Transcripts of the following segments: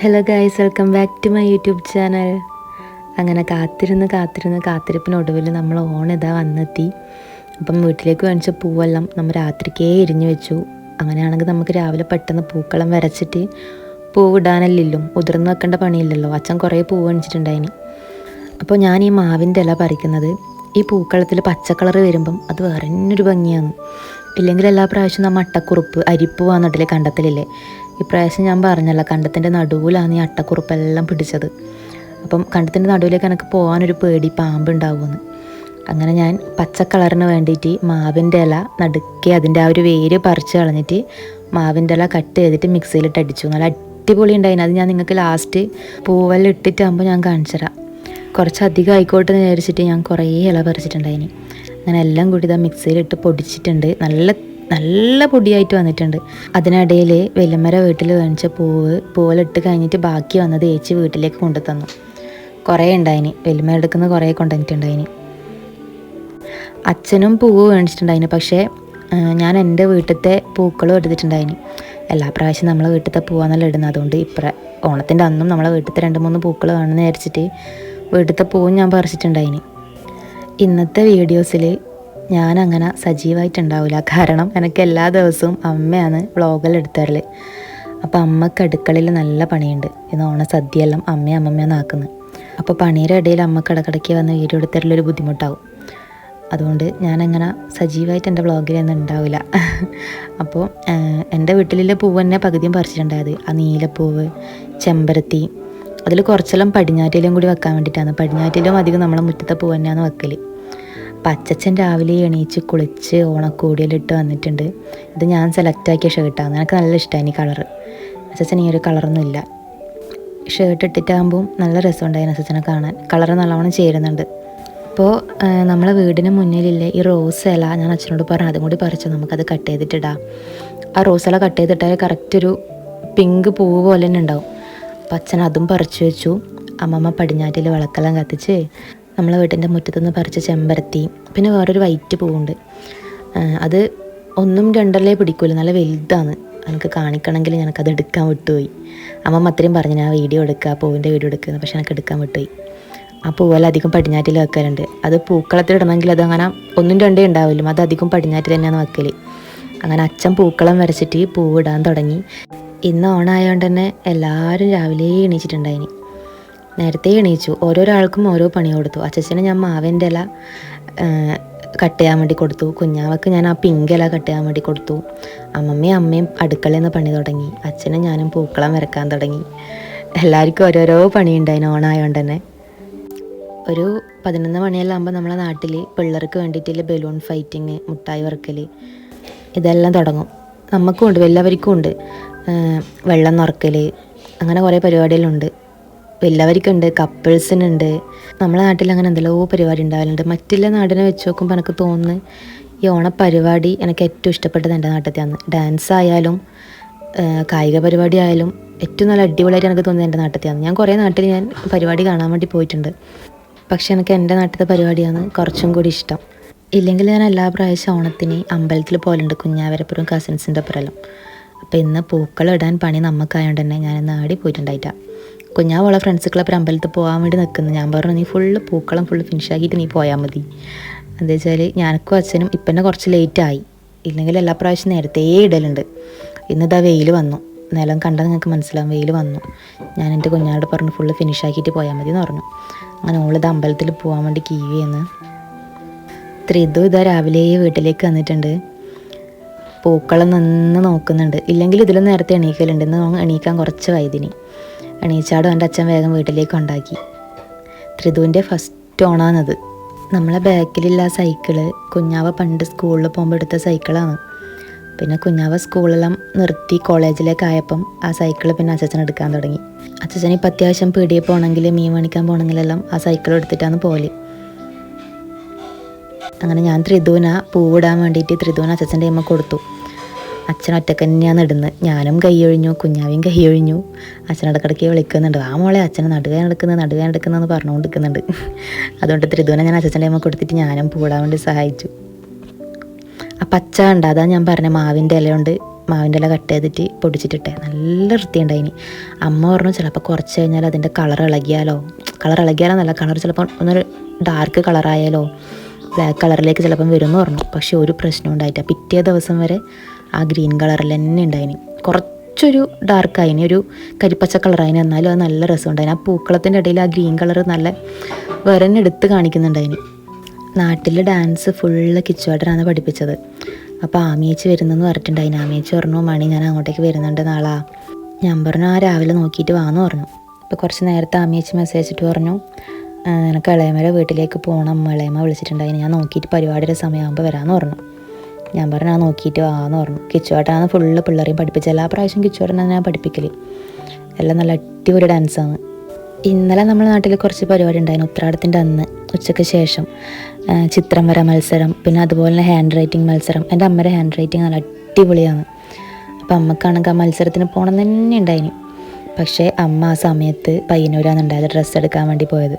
Hello guys welcome back to my YouTube channel അങ്ങനെ കാത്തിരുന്ന് കാത്തിരുന്ന് കാത്തിരിപ്പിനൊടുവിൽ നമ്മൾ ഓൺ ഇതാ വന്നെത്തി. അപ്പം വീട്ടിലേക്ക് വേണിച്ച പൂവെല്ലാം നമ്മൾ രാത്രിക്കേ എരിഞ്ഞു വെച്ചു. അങ്ങനെയാണെങ്കിൽ നമുക്ക് രാവിലെ പെട്ടെന്ന് പൂക്കളം വരച്ചിട്ട് പൂവിടാനല്ലല്ലോ ഉതിർന്ന് വെക്കേണ്ട പണിയില്ലല്ലോ. അച്ഛൻ കുറേ പൂവ് വേണിച്ചിട്ടുണ്ടായിന് അപ്പോൾ ഞാൻ ഈ മാവിന്റെ ഇല പറിക്കുന്നത് ഈ പൂക്കളത്തിൽ പച്ചക്കളർ കളർ വരുമ്പം അത് വേറെ ഭംഗിയാണ്. ഇല്ലെങ്കിൽ എല്ലാ പ്രാവശ്യവും നമ്മൾ അട്ടക്കുറുപ്പ് അരിപ്പ് വന്നിട്ടില്ലേ കണ്ടത്തിലില്ലേ? ഇപ്രാവശ്യം ഞാൻ പറഞ്ഞല്ലോ കണ്ടത്തിന്റെ നടുവിലാണ് ഈ അട്ടക്കുറുപ്പെല്ലാം പിടിച്ചത്. അപ്പം കണ്ടത്തിന്റെ നടുവിലേക്ക് എനിക്ക് പോകാനൊരു പേടി പാമ്പുണ്ടാവുമെന്ന്. അങ്ങനെ ഞാൻ പച്ച കളറിന് വേണ്ടിയിട്ട് മാവിന്റെ ഇല നടുക്കെ അതിന്റെ ആ ഒരു വേര് പറിച്ച് കളഞ്ഞിട്ട് മാവിന്റെ ഇല കട്ട് ചെയ്തിട്ട് മിക്സിയിലിട്ട് അടിച്ചു. നല്ല അടിപൊളി ഉണ്ടായിന്. അത് ഞാൻ നിങ്ങൾക്ക് ലാസ്റ്റ് പൂവെല്ലാം ഇട്ടിട്ടാകുമ്പോൾ ഞാൻ കാണിച്ചു തരാം. കുറച്ച് അധികം ആയിക്കോട്ടെ എന്ന് വിചാരിച്ചിട്ട് ഞാൻ കുറേ ഇല പറിച്ചിട്ടുണ്ടായിന്. അങ്ങനെ എല്ലാം കൂടി ഇതാ മിക്സിയിലിട്ട് പൊടിച്ചിട്ടുണ്ട്. നല്ല നല്ല പൊടിയായിട്ട് വന്നിട്ടുണ്ട്. അതിനിടയിൽ വെല്ലമ്മര വീട്ടിൽ വേണിച്ച പൂവ് പൂവലിട്ട് കഴിഞ്ഞിട്ട് ബാക്കി വന്നത് ഏച്ചി വീട്ടിലേക്ക് കൊണ്ടു തന്നു കുറേ ഉണ്ടായിന്. വെല്ലുമ എടുക്കുന്ന കുറേ കൊണ്ടുവന്നിട്ടുണ്ടായിന്. അച്ഛനും പൂവ് മേടിച്ചിട്ടുണ്ടായിന് പക്ഷേ ഞാൻ എന്റെ വീട്ടിലത്തെ പൂക്കളും എടുത്തിട്ടുണ്ടായിന്. എല്ലാ പ്രാവശ്യം നമ്മളെ വീട്ടിലത്തെ പൂവാന്നല്ല ഇടുന്നത്. അതുകൊണ്ട് ഇപ്ര ഓണത്തിന്റെ അന്നും നമ്മളെ വീട്ടിലത്തെ രണ്ട് മൂന്ന് പൂക്കൾ വേണമെന്ന് വിചാരിച്ചിട്ട് വീട്ടിലത്തെ പൂവും ഞാൻ പറിച്ചിട്ടുണ്ടായിന്. ഇന്നത്തെ വീഡിയോസിൽ ഞാൻ അങ്ങനെ സജീവമായിട്ടുണ്ടാവില്ല കാരണം എനിക്ക് എല്ലാ ദിവസവും അമ്മയാണ് വ്ളോഗെല്ലാം എടുത്തരൽ അപ്പോൾ അമ്മയ്ക്ക് അടുക്കളയിൽ നല്ല പണിയുണ്ട്. ഇന്ന് ഓണ സദ്യയെല്ലാം അമ്മയും അമ്മമ്മയാണ് ആക്കുന്നത് അപ്പോൾ പണിയുടെ ഇടയിൽ അമ്മയ്ക്ക് ഇടക്കിടയ്ക്ക് വന്ന് വീഡിയോ എടുത്തരലൊരു ബുദ്ധിമുട്ടാവും. അതുകൊണ്ട് ഞാനങ്ങനെ സജീവമായിട്ട് എന്റെ വ്ളോഗിലൊന്നും ഉണ്ടാവില്ല അപ്പോൾ എന്റെ വീട്ടിലെ പൂവ് തന്നെ പകുതിയും പറിച്ചിട്ടുണ്ടായത്. ആ നീലപ്പൂവ് ചെമ്പരത്തി അതിൽ കുറച്ചെല്ലാം പടിഞ്ഞാറ്റിലും കൂടി വെക്കാൻ വേണ്ടിയിട്ടാണ്. പടിഞ്ഞാറ്റിലും അധികം നമ്മളെ മുറ്റത്തെ പൂവ് തന്നെയാണ് വെക്കൽ അപ്പം അച്ചച്ചൻ രാവിലെ എണീച്ച് കുളിച്ച് ഓണക്കൂടിയിലിട്ട് വന്നിട്ടുണ്ട്. ഇത് ഞാൻ സെലക്ട് ആക്കിയ ഷർട്ടാണ് എനിക്ക് നല്ല ഇഷ്ടമായി ഈ കളറ് അച്ചച്ചൻ ഈ ഒരു കളറൊന്നും ഇല്ല. ഷർട്ട് ഇട്ടിട്ടാകുമ്പോൾ നല്ല രസമുണ്ടായിരുന്നു അച്ചച്ചനെ കാണാൻ. കളറ് നല്ലവണ്ണം ചേരുന്നുണ്ട്. അപ്പോൾ നമ്മളെ വീടിന് മുന്നിലില്ലേ ഈ റോസ് ഇല? ഞാൻ അച്ഛനോട് പറഞ്ഞു അതും കൂടി പറിച്ചു നമുക്കത് കട്ട് ചെയ്തിട്ടിടാം. ആ റോസ് ഇല കട്ട് ചെയ്തിട്ടാൽ കറക്റ്റ് ഒരു പിങ്ക് പൂവ് പോലെ തന്നെ ഉണ്ടാവും. അപ്പം അച്ഛൻ അതും പറിച്ചു വെച്ചു. അമ്മമ്മ പടിഞ്ഞാറ്റിൽ വിളക്കെല്ലാം കത്തിച്ച് നമ്മളെ വീട്ടിന്റെ മുറ്റത്തുനിന്ന് പറിച്ച ചെമ്പരത്തി പിന്നെ വേറൊരു വൈറ്റ് പൂവുണ്ട്. അത് ഒന്നും രണ്ടല്ലേ പിടിക്കൂല നല്ല വലുതാണ്. എനിക്ക് കാണിക്കണമെങ്കിൽ എനിക്കത് എടുക്കാൻ വിട്ടുപോയി. അമ്മ അത്രയും പറഞ്ഞു ഞാൻ വീഡിയോ എടുക്കുക പൂവിന്റെ വീഡിയോ എടുക്കുന്നത് പക്ഷെ എനിക്ക് എടുക്കാൻ വിട്ടുപോയി. ആ പൂവെല്ലാം അധികം പടിഞ്ഞാറ്റിൽ വെക്കലുണ്ട് അത് പൂക്കളത്തിൽ ഇടണമെങ്കിൽ അതങ്ങനെ ഒന്നും രണ്ടേ ഉണ്ടാവില്ല അത് അധികം പടിഞ്ഞാറ്റിൽ തന്നെയാണ് വെക്കൽ അങ്ങനെ അച്ഛൻ പൂക്കളം വരച്ചിട്ട് പൂവിടാൻ തുടങ്ങി. ഇന്ന് ഓണായതുകൊണ്ട് തന്നെ എല്ലാവരും രാവിലെ എണീച്ചിട്ടുണ്ടായിനി. നേരത്തെ എണീച്ചു. ഓരോരാൾക്കും ഓരോ പണി കൊടുത്തു. അച്ഛന് ഞാൻ മാവിന്റെ ഇല കട്ട് ചെയ്യാൻ വേണ്ടി കൊടുത്തു. കുഞ്ഞാവക്ക് ഞാൻ ആ പിങ്ക് ഇല കട്ട് ചെയ്യാൻ വേണ്ടി കൊടുത്തു. അമ്മമ്മയും അമ്മയും അടുക്കളയിൽ നിന്ന് പണി തുടങ്ങി. അച്ഛനും ഞാനും പൂക്കളം വരക്കാൻ തുടങ്ങി. എല്ലാവർക്കും ഓരോരോ പണിയുണ്ടായിന് ഓണായതുകൊണ്ട് തന്നെ. ഒരു പതിനൊന്ന് മണിയെല്ലാം ആകുമ്പോൾ നമ്മളെ നാട്ടിൽ പിള്ളേർക്ക് വേണ്ടിയിട്ടുള്ള ബലൂൺ ഫൈറ്റിങ് മുട്ടായി വറുക്കൽ ഇതെല്ലാം തുടങ്ങും. നമുക്കും ഉണ്ട് എല്ലാവർക്കും ഉണ്ട്. വെള്ളം നിറക്കൽ അങ്ങനെ കുറേ പരിപാടികളുണ്ട്. എല്ലാവർക്കുണ്ട് കപ്പിൾസിനുണ്ട്. നമ്മളെ നാട്ടിൽ അങ്ങനെ എന്തെല്ലോ പരിപാടി ഉണ്ടാവലുണ്ട്. മറ്റുള്ള നാടിനെ വെച്ച് നോക്കുമ്പോൾ എനിക്ക് തോന്നുന്നു ഈ ഓണപ്പരിപാടി എനിക്ക് ഏറ്റവും ഇഷ്ടപ്പെട്ടത് എന്റെ നാട്ടിലത്തെയാണ്. ഡാൻസ് ആയാലും കായിക പരിപാടി ആയാലും ഏറ്റവും നല്ല അടിപൊളിയായിട്ട് എനിക്ക് തോന്നുന്നത് എന്റെ നാട്ടിലത്തെയാണ്. ഞാൻ കുറേ നാട്ടിൽ ഞാൻ പരിപാടി കാണാൻ വേണ്ടി പോയിട്ടുണ്ട്. പക്ഷെ എനിക്ക് എന്റെ നാട്ടിലത്തെ പരിപാടിയാണ് കുറച്ചും കൂടി ഇഷ്ടം. ഇല്ലെങ്കിൽ ഞാൻ എല്ലാ പ്രാവശ്യം ഓണത്തിന് അമ്പലത്തിൽ പോലുണ്ട് കുഞ്ഞാവരപ്പുറം കസിൻസിന്റെ ഒപ്പരെല്ലാം അപ്പോൾ ഇന്ന് പൂക്കൾ ഇടാൻ പണി നമുക്കായതുകൊണ്ട് തന്നെ ഞാൻ ഇന്ന് ആടി പോയിട്ടുണ്ടായിട്ടാ. കുഞ്ഞാവുള്ള ഫ്രണ്ട്സുകളെ അപ്പം അമ്പലത്തിൽ പോകാൻ വേണ്ടി നിൽക്കുന്നു ഞാൻ പറഞ്ഞു നീ ഫുള്ള് പൂക്കളം ഫുള്ള് ഫിനിഷ് ആക്കിയിട്ട് നീ പോയാൽ മതി. എന്താ വെച്ചാൽ ഞാനക്കും അച്ഛനും ഇപ്പം തന്നെ കുറച്ച് ലേറ്റായി ഇല്ലെങ്കിൽ എല്ലാ പ്രാവശ്യം നേരത്തെ ഇടലുണ്ട്. ഇന്നിതാ വെയിൽ വന്നു. നിലം കണ്ടാൽ നിങ്ങൾക്ക് മനസ്സിലാവും വെയിൽ വന്നു. ഞാൻ എന്റെ കുഞ്ഞാട് പറഞ്ഞു ഫുള്ള് ഫിനിഷ് ആക്കിയിട്ട് പോയാൽ മതി എന്ന് പറഞ്ഞു. അങ്ങനെ ഓളിത് അമ്പലത്തിൽ പോകാൻ വേണ്ടി കീവിയെന്ന് ത്രിതു ഇതാ രാവിലെ വീട്ടിലേക്ക് വന്നിട്ടുണ്ട്. പൂക്കളം നിന്ന് നോക്കുന്നുണ്ട്. ഇല്ലെങ്കിൽ ഇതിലും നേരത്തെ എണീക്കലുണ്ട്. ഇന്ന് എണീക്കാൻ കുറച്ച് വൈദിനി എണീച്ചാടും എന്റെ അച്ഛൻ വേഗം വീട്ടിലേക്ക് ഉണ്ടാക്കി ത്രിതുവിന്റെ ഫസ്റ്റ് ഓണാണത്. നമ്മളെ ബാക്കിലുള്ള സൈക്കിൾ കുഞ്ഞാവ പണ്ട് സ്കൂളിൽ പോകുമ്പോൾ എടുത്ത സൈക്കിളാണ് പിന്നെ കുഞ്ഞാവ സ്കൂളെല്ലാം നിർത്തി കോളേജിലേക്ക് ആയപ്പം ആ സൈക്കിൾ പിന്നെ അച്ഛൻ എടുക്കാൻ തുടങ്ങി. അച്ഛൻ ഇപ്പം അത്യാവശ്യം പീടിയെ പോകണമെങ്കിൽ മീൻ മേടിക്കാൻ പോകണമെങ്കിലെല്ലാം ആ സൈക്കിൾ എടുത്തിട്ടാണ് പോകൽ. അങ്ങനെ ഞാൻ ത്രിധുവിന പൂവിടാൻ വേണ്ടിയിട്ട് ത്രിധുവിന് അച്ഛന്റെ അമ്മ കൊടുത്തു. അച്ഛൻ ഒറ്റയ്ക്ക് തന്നെയാണ് ഇടുന്നത്. ഞാനും കൈയൊഴിഞ്ഞു കുഞ്ഞാവിയും കൈയൊഴിഞ്ഞു അച്ഛൻ ഇടക്കിടയ്ക്ക് വിളിക്കുന്നുണ്ട്. ആ മോളെ അച്ഛനെ നടുവേൻ എടുക്കുന്നത് നടുവേൻ എടുക്കുന്നതെന്ന് പറഞ്ഞുകൊണ്ടിരിക്കുന്നുണ്ട്. അതുകൊണ്ട് ത്രിധുവിനെ ഞാൻ അച്ഛന്റെ അമ്മ കൊടുത്തിട്ട് ഞാനും പൂടാൻ വേണ്ടി സഹായിച്ചു. ആ പച്ച ഉണ്ട്. അതാ ഞാൻ പറഞ്ഞ മാവിന്റെ ഇല കൊണ്ട് മാവിന്റെ ഇല കട്ട് ചെയ്തിട്ട് പൊടിച്ചിട്ടിട്ടെ നല്ല വൃത്തിയുണ്ടായിനി അമ്മ പറഞ്ഞു ചിലപ്പോൾ കുറച്ച് കഴിഞ്ഞാൽ അതിന്റെ കളർ ഇളകിയാലോ? കളർ ഇളകിയാലോ നല്ല കളർ ചിലപ്പോൾ ഒന്നൊരു ഡാർക്ക് കളറായാലോ? ബ്ലാക്ക് കളറിലേക്ക് ചിലപ്പം വരുമെന്ന് പറഞ്ഞു. പക്ഷെ ഒരു പ്രശ്നം ഉണ്ടായിട്ടില്ല. പിറ്റേ ദിവസം വരെ ആ ഗ്രീൻ കളറിൽ തന്നെ ഉണ്ടായിന്. കുറച്ചൊരു ഡാർക്ക് ആയിന് ഒരു കരിപ്പച്ച കളറായിനി എന്നാലും അത് നല്ല രസമുണ്ടായിന് ആ പൂക്കളത്തിന്റെ ഇടയിൽ ആ ഗ്രീൻ കളർ നല്ല വേറെ തന്നെ എടുത്ത് കാണിക്കുന്നുണ്ടായിന്. നാട്ടിൽ ഡാൻസ് ഫുള്ള് കിച്ചുവേട്ടനാണ് പഠിപ്പിച്ചത്. അപ്പോൾ ആമിയേച്ചി വരുന്നെന്ന് പറഞ്ഞിട്ടുണ്ടായിന്. ആമിയേച്ചി പറഞ്ഞു മണി ഞാൻ അങ്ങോട്ടേക്ക് വരുന്നുണ്ട് നാളാ. ഞാൻ പറഞ്ഞു ആ രാവിലെ നോക്കിയിട്ട് വാന്ന് പറഞ്ഞു. അപ്പോൾ കുറച്ച് നേരത്തെ ആമിയേച്ചി മെസ്സേജ് ഇട്ട് പറഞ്ഞു എനിക്ക് ഇളയമര വീട്ടിലേക്ക് പോകണം ഇളയമ്മ വിളിച്ചിട്ടുണ്ടായിന്. ഞാൻ നോക്കിയിട്ട് പരിപാടിയുടെ സമയമാകുമ്പോൾ വരാമെന്ന് പറഞ്ഞു. ഞാൻ പറഞ്ഞു ആ നോക്കിയിട്ട് വാന്ന് പറഞ്ഞു. കിച്ചുവാട്ടാണ് ഫുള്ള് പിള്ളേരെയും പഠിപ്പിച്ചത്. എല്ലാ പ്രാവശ്യം കിച്ചുവേട്ടനാണ് ഞാൻ പഠിപ്പിക്കൽ എല്ലാം നല്ല അടിപൊളി ഡാൻസാണ് ഇന്നലെ നമ്മുടെ നാട്ടിൽ കുറച്ച് പരിപാടി ഉണ്ടായിരുന്നു ഉത്രാടത്തിന്റെ അന്ന് ഉച്ചയ്ക്ക് ശേഷം. ചിത്രം വര മത്സരം പിന്നെ അതുപോലെ തന്നെ ഹാൻഡ് റൈറ്റിംഗ് മത്സരം. എന്റെ അമ്മയുടെ ഹാൻഡ് റൈറ്റിംഗ് നല്ല അടിപൊളിയാണ്. അപ്പം അമ്മക്കാണെങ്കിൽ ആ മത്സരത്തിന് പോകണം തന്നെ ഉണ്ടായിനി. പക്ഷേ അമ്മ ആ സമയത്ത് പയ്യന്നൂരാണ് ഉണ്ടായത് ഡ്രസ്സ് എടുക്കാൻ വേണ്ടി പോയത്.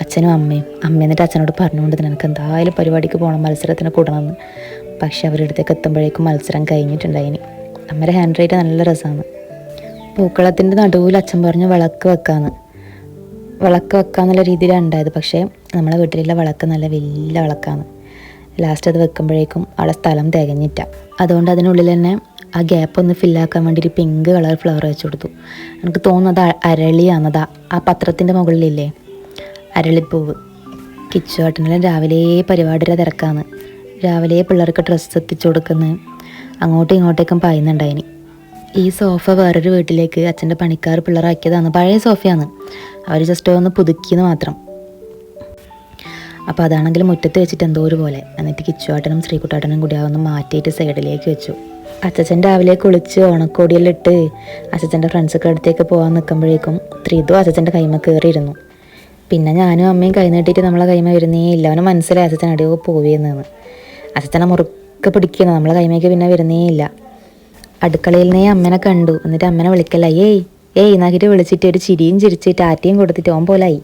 അച്ഛനും അമ്മയും അമ്മ എന്നിട്ട് അച്ഛനോട് പറഞ്ഞുകൊണ്ട് നിനക്ക് എന്തായാലും പരിപാടിക്ക് പോകണം മത്സരത്തിന് കൂടണമെന്ന് പക്ഷേ അവരുടെ അടുത്തേക്ക് എത്തുമ്പോഴേക്കും മത്സരം കഴിഞ്ഞിട്ടുണ്ടായിന് അമ്മയുടെ ഹാൻഡ് റൈറ്റ് നല്ല രസമാണ്. പൂക്കളത്തിന്റെ നടുവിൽ അച്ഛൻ പറഞ്ഞു വിളക്ക് വെക്കാന്ന്. വിളക്ക് വെക്കാന്നുള്ള രീതിയിലാണ് ഉണ്ടായത്. പക്ഷേ നമ്മളെ വീട്ടിലുള്ള വിളക്ക് നല്ല വലിയ വിളക്കാണ്. ലാസ്റ്റ് അത് വെക്കുമ്പോഴേക്കും അവിടെ സ്ഥലം തികഞ്ഞിട്ട അതുകൊണ്ട് അതിനുള്ളിൽ തന്നെ ആ ഗ്യാപ്പ് ഒന്ന് ഫില്ലാക്കാൻ വേണ്ടി ഒരു പിങ്ക് കളർ ഫ്ലവർ വെച്ച് കൊടുത്തു. എനിക്ക് തോന്നുന്നത് അരളിയാണതാ ആ- പത്രത്തിന്റെ മുകളിലില്ലേ? അരളിപ്പൂവ്. കിച്ചുവേട്ടനെല്ലാം രാവിലെ പരിപാടിയുടെ തിരക്കാണ്. രാവിലെ പിള്ളേർക്ക് ഡ്രസ്സ് എത്തിച്ചു കൊടുക്കുന്നത് അങ്ങോട്ടും ഇങ്ങോട്ടേക്കും പായുന്നുണ്ടായിനി. ഈ സോഫ വേറൊരു വീട്ടിലേക്ക് അച്ഛന്റെ പണിക്കാർ പിള്ളേരാക്കിയതാണ്. പഴയ സോഫയാണ് അവർ ജസ്റ്റ് ഒന്ന് പുതുക്കിയെന്ന് മാത്രം. അപ്പോൾ അതാണെങ്കിൽ മുറ്റത്ത് വെച്ചിട്ട് എന്തോ ഒരു പോലെ. എന്നിട്ട് കിച്ചുവാട്ടനും ശ്രീകുട്ടാട്ടനും കൂടി അതൊന്ന് മാറ്റിയിട്ട് സൈഡിലേക്ക് വെച്ചു. അച്ഛൻ രാവിലെ കുളിച്ച് ഓണക്കോടിയെല്ലാം ഇട്ട് അച്ഛന്റെ ഫ്രണ്ട്സൊക്കെ അടുത്തേക്ക് പോകാൻ നിൽക്കുമ്പോഴേക്കും ത്രിതു അച്ഛന്റെ കൈമ കയറിയിരുന്നു. പിന്നെ ഞാനും അമ്മയും കൈ നീട്ടിയിട്ട് നമ്മളെ കൈമ വരുന്നേ ഇല്ല. അവന് മനസ്സിലായി അച്ഛൻ അടിയോ പോവുകയെന്ന് അച്ഛനെ മുറുക്കെ പിടിക്കുന്നു നമ്മളെ കൈമേക്ക് പിന്നെ വരുന്നേ ഇല്ല. അടുക്കളയിൽ നീ അമ്മനെ കണ്ടു. എന്നിട്ട് അമ്മനെ വിളിക്കല്ല ഏയ് ഏയ് എന്നാക്കിട്ട് വിളിച്ചിട്ട് ഒരു ചിരിയും ചിരിച്ച് ടാറ്റയും കൊടുത്തിട്ട് ഓൻ പോലായി.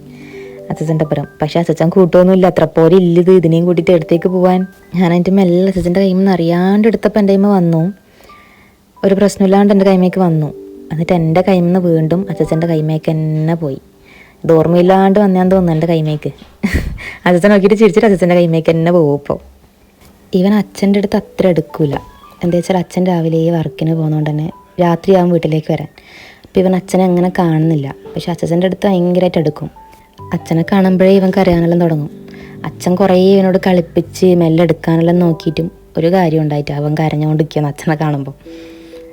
അച്ഛന്റെ പുറം പക്ഷെ അച്ഛൻ കൂട്ടൊന്നുമില്ല. അത്ര പോലെ ഇല്ലത്. ഇതിനെയും കൂട്ടിയിട്ട് എടുത്തേക്ക് പോവാൻ. ഞാൻ എന്റെ മെല്ലെ അച്ഛന്റെ കൈമിൽ നിന്ന് അറിയാണ്ട് എടുത്തപ്പോൾ എന്റെ കൈമ വന്നു. ഒരു പ്രശ്നമില്ലാണ്ട് എന്റെ കൈമേക്ക് വന്നു. എന്നിട്ട് എന്റെ കൈമിൽ നിന്ന് വീണ്ടും അച്ഛന്റെ കൈമേക്ക് തന്നെ പോയി. ഇത് ഓർമ്മയില്ലാണ്ട് വന്നാന്ന് തോന്നുന്നു എന്റെ കൈമേക്ക്. അച്ഛൻ നോക്കിയിട്ട് ചിരിച്ചിട്ട് അച്ഛന്റെ കൈമേക്ക് തന്നെ പോകും ഇപ്പോൾ ഇവൻ അച്ഛന്റെ അടുത്ത് അത്ര എടുക്കൂല. എന്താ വെച്ചാൽ അച്ഛൻ രാവിലെ ഈ വർക്കിന് പോകുന്നതുകൊണ്ട് തന്നെ രാത്രിയാവും വീട്ടിലേക്ക് വരാൻ. അപ്പോൾ ഇവൻ അച്ഛനെ അങ്ങനെ കാണുന്നില്ല. പക്ഷെ അച്ഛന്റെ അടുത്ത് ഭയങ്കരമായിട്ട് എടുക്കും. അച്ഛനെ കാണുമ്പോഴേ ഇവൻ കരയാനെല്ലാം തുടങ്ങും. അച്ഛൻ കുറേ ഇവനോട് കളിപ്പിച്ച് മെല്ലെ എടുക്കാനെല്ലാം നോക്കിയിട്ടും ഒരു കാര്യം ഉണ്ടായിട്ട്. അവൻ കരഞ്ഞുകൊണ്ടിരിക്കുകയാണ് അച്ഛനെ കാണുമ്പോൾ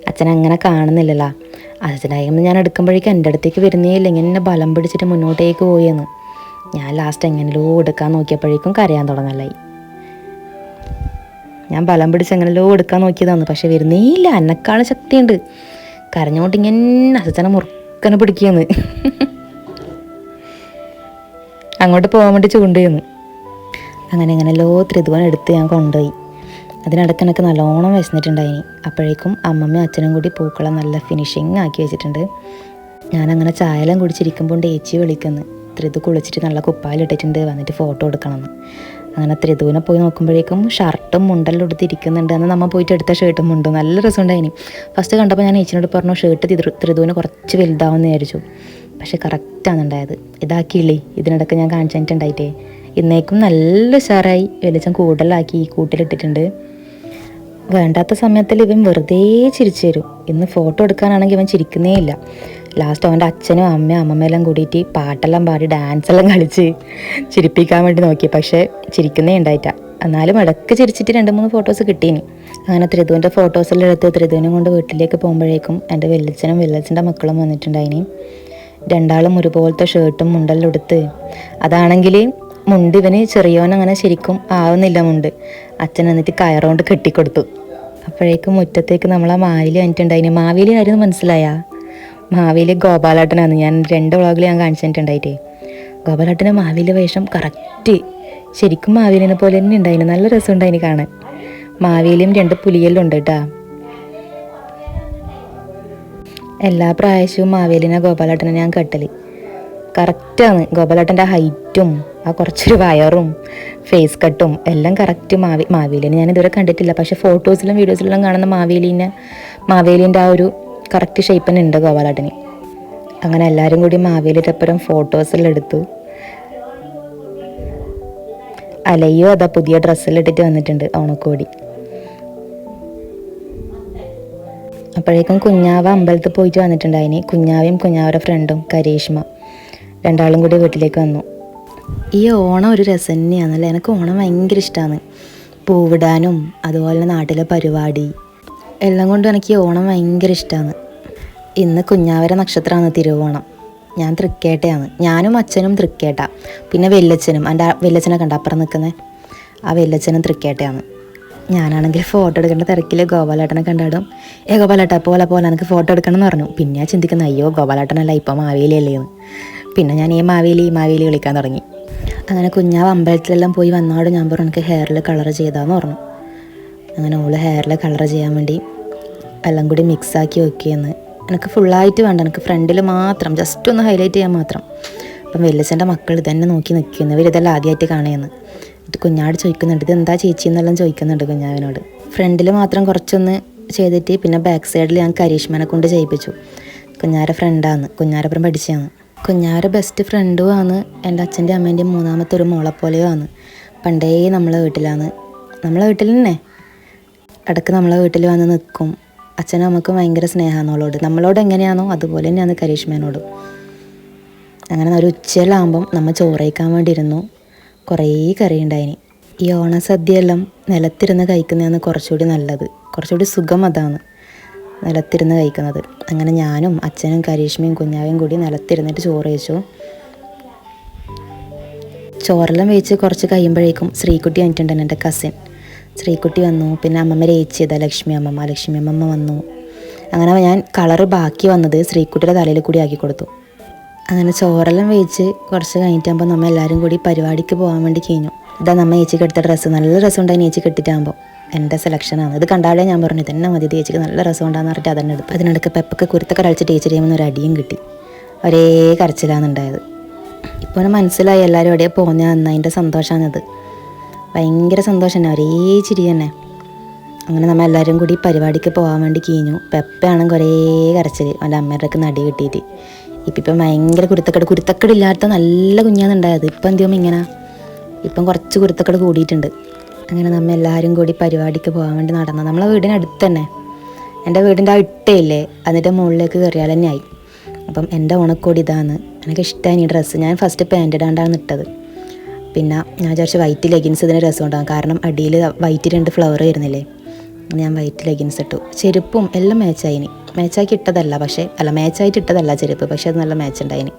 അച്ഛനെ അങ്ങനെ കാണുന്നില്ലല്ലോ. അച്ഛനായിരുന്നു ഞാൻ എടുക്കുമ്പോഴേക്കും എന്റെ അടുത്തേക്ക് വരുന്നേ ഇല്ല. ഇങ്ങനെ ബലം പിടിച്ചിട്ട് മുന്നോട്ടേക്ക് പോയെന്ന് ഞാൻ ലാസ്റ്റ് എങ്ങനെയോ എടുക്കാൻ നോക്കിയപ്പോഴേക്കും കരയാൻ തുടങ്ങലായി. ഞാൻ ബലം പിടിച്ച് എങ്ങനെല്ലോ എടുക്കാൻ നോക്കിയതാണ്. പക്ഷെ വരുന്നേയില്ല ശക്തി ശക്തിയുണ്ട്. കരഞ്ഞോട്ട് ഇങ്ങനെ അച്ഛനെ മുറുക്കനെ പിടിക്കുകയെന്ന് അങ്ങോട്ട് പോകാൻ വേണ്ടി ചൂണ്ടുകയെന്ന് അങ്ങനെ എങ്ങനെല്ലോ ത്രിതുവൻ എടുത്ത് ഞാൻ കൊണ്ടുപോയി. അതിനിടയ്ക്ക് എനിക്ക് നല്ലോണം വിശന്നിട്ടുണ്ടായിനി അപ്പോഴേക്കും അമ്മമ്മയും അച്ഛനും കൂടി പൂക്കളം നല്ല ഫിനിഷിങ് ആക്കി വെച്ചിട്ടുണ്ട്. ഞാനങ്ങനെ ചായലം കുടിച്ചിരിക്കുമ്പോൾ ഏച്ചി വിളിക്കുന്നു. ത്രിതു കുളിച്ചിട്ട് നല്ല കുപ്പായിലിട്ടിട്ടുണ്ട്. വന്നിട്ട് ഫോട്ടോ എടുക്കണമെന്ന്. അങ്ങനെ ത്രിതുവിനെ പോയി നോക്കുമ്പോഴേക്കും ഷർട്ടും മുണ്ടെല്ലാം എടുത്തിരിക്കുന്നുണ്ട് അന്ന് നമ്മൾ പോയിട്ട് എടുത്ത ഷർട്ടും മുണ്ടും. നല്ല രസമുണ്ടായിനി. ഫസ്റ്റ് കണ്ടപ്പോൾ ഞാൻ ഏച്ചിനോട് പറഞ്ഞു ഷർട്ട് തിരു ത്രിതുവിന് കുറച്ച് വലുതാവുമെന്ന് വിചാരിച്ചു. പക്ഷെ കറക്റ്റാണ് ഉണ്ടായത്. ഇതാക്കിയില്ലേ? ഇതിനിടയ്ക്ക് ഞാൻ കാണിച്ചിട്ടുണ്ടായിട്ടേ ഇന്നേക്കും നല്ല ഉഷാറായി. വെളിച്ചം കൂടുതലാക്കി ഈ കൂട്ടിലിട്ടിട്ടുണ്ട് വേണ്ടാത്ത സമയത്തിൽ ഇവൻ വെറുതെ ചിരിച്ചു തരും. ഇന്ന് ഫോട്ടോ എടുക്കാനാണെങ്കിൽ ഇവൻ ചിരിക്കുന്നേ ഇല്ല. ലാസ്റ്റ് അവന്റെ അച്ഛനും അമ്മയും അമ്മമ്മയെല്ലാം കൂടിയിട്ട് പാട്ടെല്ലാം പാടി ഡാൻസ് എല്ലാം കളിച്ച് ചിരിപ്പിക്കാൻ വേണ്ടി നോക്കി. പക്ഷേ ചിരിക്കുന്നേ ഉണ്ടായിട്ട. എന്നാലും ഇടയ്ക്ക് ചിരിച്ചിട്ട് രണ്ട് മൂന്ന് ഫോട്ടോസ് കിട്ടീനി. അങ്ങനെ ത്രിതുവിന്റെ ഫോട്ടോസെല്ലാം എടുത്ത് ത്രിതുവിനും കൊണ്ട് വീട്ടിലേക്ക് പോകുമ്പോഴേക്കും എന്റെ വെല്ലച്ചനും വെല്ലച്ചന്റെ മക്കളും വന്നിട്ടുണ്ടായിനി. രണ്ടാളും ഒരുപോലത്തെ ഷർട്ടും മുണ്ടെല്ലാം എടുത്ത് അതാണെങ്കിൽ മുണ്ട് ഇവന് ചെറിയവൻ അങ്ങനെ ശരിക്കും ആവുന്നില്ല മുണ്ട്. അച്ഛൻ എന്നിട്ട് കയറുകൊണ്ട് കെട്ടിക്കൊടുത്തു. അപ്പോഴേക്കും മുറ്റത്തേക്ക് നമ്മളെ മാവിലി വന്നിട്ടുണ്ടായിന്. മാവേലി ആയിരുന്നു മനസ്സിലായാ? മാവേലി ഗോപാലേട്ടനാണ്. ഞാൻ രണ്ട് വ്ളോഗിൽ ഞാൻ കാണിച്ചിട്ടുണ്ടായിട്ടേ. ഗോപാലേട്ടന്റെ മാവേലി വേഷം കറക്റ്റ് ശരിക്കും മാവേലിനെ പോലെ തന്നെ ഉണ്ടായിന്. നല്ല രസമുണ്ടായിന് കാണാൻ. മാവേലിയും രണ്ട് പുലിയെല്ലാം ഉണ്ട് കേട്ടാ എല്ലാ പ്രാവശ്യവും മാവേലിനെ ഗോപാലേട്ടനെ ഞാൻ കെട്ടൽ. കറക്റ്റാണ് ഗോപാലേട്ടന്റെ ഹൈറ്റും ആ കുറച്ചൊരു വയറും ഫേസ് കട്ടും എല്ലാം കറക്റ്റ് മാവി മാവേലിനെ ഞാൻ ഇതുവരെ കണ്ടിട്ടില്ല. പക്ഷേ ഫോട്ടോസിലും വീഡിയോസിലും കാണുന്ന മാവേലിനെ മാവേലിന്റെ ആ ഒരു കറക്റ്റ് ഷേപ്പ് തന്നെ ഉണ്ട് ഗോപാലാട്ടന്. അങ്ങനെ എല്ലാവരും കൂടി മാവേലിട്ടപ്പുറം ഫോട്ടോസെല്ലാം എടുത്തു. അലയോ അതാ പുതിയ ഡ്രസ്സെല്ലാം ഇട്ടിട്ട് വന്നിട്ടുണ്ട് ഓണക്കോടി. അപ്പോഴേക്കും കുഞ്ഞാവ അമ്പലത്തിൽ പോയിട്ട് വന്നിട്ടുണ്ടായിനി കുഞ്ഞാവയും കുഞ്ഞാവയുടെ ഫ്രണ്ടും കരീഷ്മ. രണ്ടാളും കൂടി വീട്ടിലേക്ക് വന്നു. ഈ ഓണം ഒരു രസം എനിക്ക് ഓണം ഭയങ്കര ഇഷ്ടമാണ് പൂവിടാനും അതുപോലെ നാട്ടിലെ പരിപാടി എല്ലാം കൊണ്ടും എനിക്ക് ഓണം ഭയങ്കര ഇഷ്ടമാണ് ഇന്ന് കുഞ്ഞാവര നക്ഷത്രമാണ് തിരുവോണം. ഞാൻ തൃക്കേട്ടയാണ്. ഞാനും അച്ഛനും തൃക്കേട്ട. പിന്നെ വെല്ലച്ചനും എന്റെ വെല്ലച്ചനെ കണ്ട? അപ്പുറം നിൽക്കുന്നത് ആ വെല്ലച്ചനും തൃക്കേട്ടയാണ്. ഞാനാണെങ്കിൽ ഫോട്ടോ എടുക്കേണ്ട തിരക്കിൽ ഗോപാലേട്ടനെ കണ്ടാടും. ഏ ഗോപാലേട്ട പോലെ പോലെ എനിക്ക് ഫോട്ടോ എടുക്കണം എന്ന് പറഞ്ഞു. പിന്നെ ഞാൻ ചിന്തിക്കുന്നത് അയ്യോ ഗോപാലേട്ടനല്ല ഇപ്പോൾ മാവേലിയല്ലേ എന്ന്. പിന്നെ ഞാൻ ഈ മാവേലി മാവേലി കളിക്കാൻ തുടങ്ങി. അങ്ങനെ കുഞ്ഞാവ് അമ്പലത്തിലെല്ലാം പോയി വന്നാടും ഞാൻ പറഞ്ഞു എനിക്ക് ഹെയറിൽ കളർ ചെയ്താന്ന് പറഞ്ഞു. അങ്ങനെ ഓൾ ഹെയറിൽ കളർ ചെയ്യാൻ വേണ്ടി എല്ലാം കൂടി മിക്സാക്കി വെക്കുകയെന്ന് എനിക്ക് ഫുള്ളായിട്ട് വേണ്ട. എനിക്ക് ഫ്രണ്ടിൽ മാത്രം ജസ്റ്റ് ഒന്ന് ഹൈലൈറ്റ് ചെയ്യാൻ മാത്രം. അപ്പം വെല്ലച്ചന്റെ മക്കൾ ഇതന്നെ നോക്കി നിൽക്കുന്നു. ഇവർ ഇതെല്ലാം ആദ്യമായിട്ട് കാണുകയെന്ന് ഇത് കുഞ്ഞാട് ചോദിക്കുന്നുണ്ട് ഇത് എന്താ ചേച്ചി? എന്നെല്ലാം ചോദിക്കുന്നുണ്ട് കുഞ്ഞാവിനോട്. ഫ്രണ്ടിൽ മാത്രം കുറച്ചൊന്ന് ചെയ്തിട്ട് പിന്നെ ബാക്ക് സൈഡിൽ ഞാൻ കരീഷ്മനെ കൊണ്ട് ചെയ്യിപ്പിച്ചു. കുഞ്ഞാരെ ഫ്രണ്ടാണ് കുഞ്ഞാരപ്പുറം പഠിച്ചതാണ്. കുഞ്ഞാര ബെസ്റ്റ് ഫ്രണ്ടും ആണ്. എന്റെ അച്ഛന്റെ അമ്മേന്റെയും മൂന്നാമത്തെ ഒരു മോളെ പോലെയോ ആണ്. പണ്ടേ നമ്മളെ വീട്ടിലാണ്. നമ്മളെ വീട്ടിൽ തന്നെ ഇടയ്ക്ക് നമ്മളെ വീട്ടിൽ വന്ന് നിൽക്കും അച്ഛനും നമുക്ക് ഭയങ്കര സ്നേഹമാണ് അവളോട്. നമ്മളോട് എങ്ങനെയാണോ അതുപോലെ തന്നെയാണ് കരീഷ്മേനോടും. അങ്ങനെ ഒരു ഉച്ചയിലാകുമ്പം നമ്മൾ ചോറയിക്കാൻ വേണ്ടിയിരുന്നു. കുറേ കറി ഉണ്ടായിന്. ഈ ഓണസദ്യയെല്ലാം നിലത്തിരുന്ന് കഴിക്കുന്നതാണ് കുറച്ചുകൂടി നല്ലത്. കുറച്ചുകൂടി സുഖം അതാണ് നിലത്തിരുന്ന് കഴിക്കുന്നത്. അങ്ങനെ ഞാനും അച്ഛനും കരീഷ്മയും കുഞ്ഞാവയും കൂടി നിലത്തിരുന്നിട്ട് ചോറ് കഴിച്ചു ചോറെല്ലാം വെച്ച് കുറച്ച് കഴിയുമ്പോഴേക്കും ശ്രീകുട്ടി വന്നിട്ടുണ്ടായിരുന്നു എന്റെ കസിൻ ശ്രീകുട്ടി വന്നു. പിന്നെ അമ്മമ്മ രേച്ചിയതാ ലക്ഷ്മി അമ്മമ്മ ലക്ഷ്മി അമ്മമ്മ വന്നു. അങ്ങനെ ഞാൻ കളറ് ബാക്കി വന്നത് ശ്രീക്കുട്ടിയുടെ തലയിൽ കൂടി ആക്കി കൊടുത്തു. അങ്ങനെ ചോറെല്ലാം വേവിച്ച് കുറച്ച് കഴിഞ്ഞിട്ടാകുമ്പോൾ നമ്മൾ എല്ലാവരും കൂടി പരിപാടിക്ക് പോകാൻ വേണ്ടി കഴിഞ്ഞു. ഇതാ നമ്മ ചേച്ചിക്ക് എടുത്ത ഡ്രസ്സ് നല്ല രസം ഉണ്ടായി ചേച്ചി കെട്ടിട്ടാകുമ്പോൾ എന്റെ സെലക്ഷനാണ് ഇത് കണ്ടാലേ ഞാൻ പറഞ്ഞു തന്നെ മതി ചേച്ചിക്ക് നല്ല രസം ഉണ്ടാകുന്ന പറഞ്ഞിട്ട് അതന്നെ എടുത്തു. അതിനിടയ്ക്ക് പെപ്പൊക്കെ കുരുത്തൊക്കെ അടിച്ച് ടീച്ചർ ചെയ്യുമ്പോൾ ഒരു അടിയും കിട്ടി. ഒരേ കരച്ചിലാണ് ഉണ്ടായത് ഇപ്പോൾ മനസ്സിലായി എല്ലാവരും എവിടെയാണ് പോകുന്നത് അതിന്റെ സന്തോഷമാണിത് ഭയങ്കര സന്തോഷം തന്നെ ഒരേ ചിരി തന്നെ. അങ്ങനെ നമ്മൾ എല്ലാവരും കൂടി പരിപാടിക്ക് പോകാൻ വേണ്ടി കീഞ്ഞു. പെപ്പയാണെങ്കിൽ ഒരേ കരച്ചിൽ അവന്റെ അമ്മയുടെ ഒക്കെ നടി കിട്ടിയിട്ട് ഇപ്പം ഇപ്പം ഭയങ്കര കുരുത്തക്കട് കുരുത്തക്കട് ഇല്ലാത്ത നല്ല കുഞ്ഞാണ് ഉണ്ടായത്. ഇപ്പം എന്തും ഇങ്ങനെ? ഇപ്പം കുറച്ച് കുരുത്തക്കട് കൂടിയിട്ടുണ്ട്. അങ്ങനെ നമ്മൾ എല്ലാവരും കൂടി പരിപാടിക്ക് പോകാൻ വേണ്ടി നടന്നു. നമ്മളെ വീടിനടുത്ത് തന്നെ. എന്റെ വീടിന്റെ ആ ഇട്ടയില്ലേ? അതിന്റെ മുകളിലേക്ക് കയറിയാൽ തന്നെ ആയി. അപ്പം എന്റെ ഉണക്കോടി ഇതാണ്. എനിക്ക് ഇഷ്ടമായി ഡ്രസ്സ്. ഞാൻ ഫസ്റ്റ് പാന്റ് ഇടാണ്ടാണ് ഇട്ടത്. പിന്നെ ഞാൻ വിചാരിച്ചു വൈറ്റ് ലെഗിൻസ് ഇതിന് രസം ഉണ്ടാകും കാരണം അടിയിൽ വൈറ്റ് രണ്ട് ഫ്ലവർ വരുന്നില്ലേ? ഞാൻ വൈറ്റ് ലെഗിൻസ് ഇട്ടു. ചെരുപ്പും എല്ലാം മാച്ചായിനി മാച്ചാക്കി ഇട്ടതല്ല പക്ഷേ അല്ല മാച്ചായിട്ട് ഇട്ടതല്ല ചെരുപ്പ് പക്ഷേ അത് നല്ല മാച്ച് ഉണ്ടായിനി.